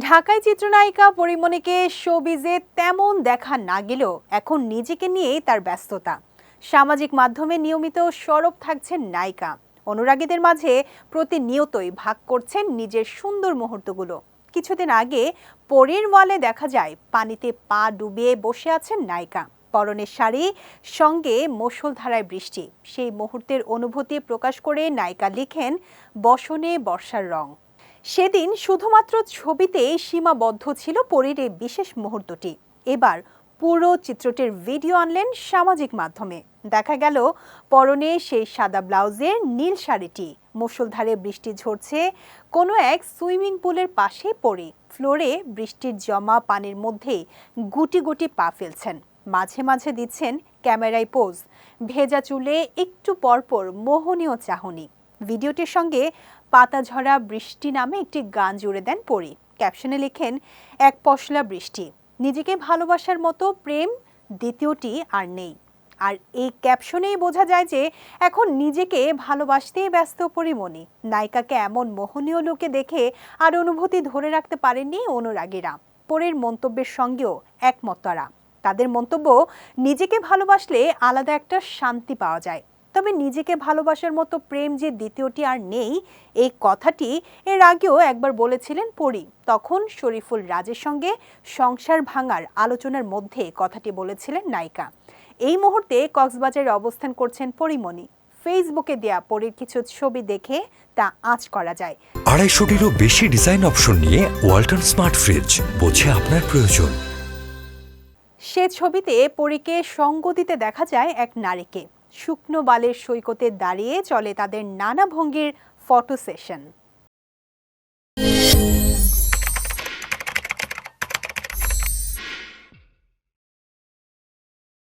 ঢাকায় চিত্রনায়িকা পরিমণিকে শোবিজে তেমন দেখা না গেলেও এখন নিজেকে নিয়েই তার ব্যস্ততা। সামাজিক মাধ্যমে নিয়মিত সরব থাকছেন নায়িকা। অনুরাগীদের মাঝে প্রতিনিয়তই ভাগ করছেন নিজের সুন্দর মুহূর্তগুলো। কিছুদিন আগে পরের ওয়ালে দেখা যায়, পানিতে পা ডুবিয়ে বসে আছেন নায়িকা। পরনের শাড়ি, সঙ্গে মুষলধারায় বৃষ্টি। সেই মুহূর্তের অনুভূতি প্রকাশ করে নায়িকা লিখেন, বসনে বর্ষার রং। সেদিন শুধুমাত্র ছবিতে সীমাবদ্ধ ছিল পরীর এই বিশেষ মুহূর্তটি। এবার পুরো চিত্রটির ভিডিও আনলেন সামাজিক মাধ্যমে। দেখা গেল, পরনে সেই সাদা ব্লাউজের নীল শাড়িটি। মুষলধারে বৃষ্টি ঝরছে, কোনো এক সুইমিং পুলের পাশে পড়ে। ফ্লোরে বৃষ্টির জমা পানির মধ্যে গুটি গুটি পা ফেলছেন। মাঝে মাঝে দিচ্ছেন ক্যামেরায় পোজ। ভেজা চুলে একটু পরপর মোহনীয় চাহনি। ভিডিওটির সঙ্গে পাতা ঝরা বৃষ্টি নামে একটি গান জুড়ে দেন পরি। ক্যাপশনে লেখেন, এক পশলা বৃষ্টি। নিজেকে ভালোবাসার মতো প্রেম দ্বিতীয়টি আর নেই। আর এই ক্যাপশনেই বোঝা যায় যে এখন নিজেকে ভালোবাসতেই ব্যস্ত পরিমণি। নায়িকাকে এমন মোহনীয় লোকে দেখে আর অনুভূতি ধরে রাখতে পারেননি অনুরাগীরা। পরের মন্তব্যের সঙ্গেও একমত তারা। তাদের মন্তব্য, নিজেকে ভালোবাসলে আলাদা একটা শান্তি পাওয়া যায়। তবে নিজেকে ভালোবাসার মতো প্রেম যে দ্বিতীয়টি আর নেই, এই কথাটি এর আগেও একবার বলেছিলেন পরি। তখন শরীফুল রাজের সঙ্গে সংসার ভাঙার আলোচনার মধ্যে কথাটি বলেছিলেন নায়িকা। এই মুহূর্তে কক্সবাজারে অবস্থান করছেন পরিমণি। ফেসবুকে দেয়া পরীর কিছু ছবি দেখে তা আঁচ করা যায়। আড়াইশোটিরও বেশি ডিজাইন অপশন নিয়ে ওয়ালটন স্মার্ট ফ্রিজ, বোঝে আপনার প্রয়োজন। সে ছবিতে পরীকে সঙ্গ দিতে দেখা যায় এক নারীকে। শুকনো বালের সৈকতে দাঁড়িয়ে চলে তাদের নানা ভঙ্গির ফটো সেশন।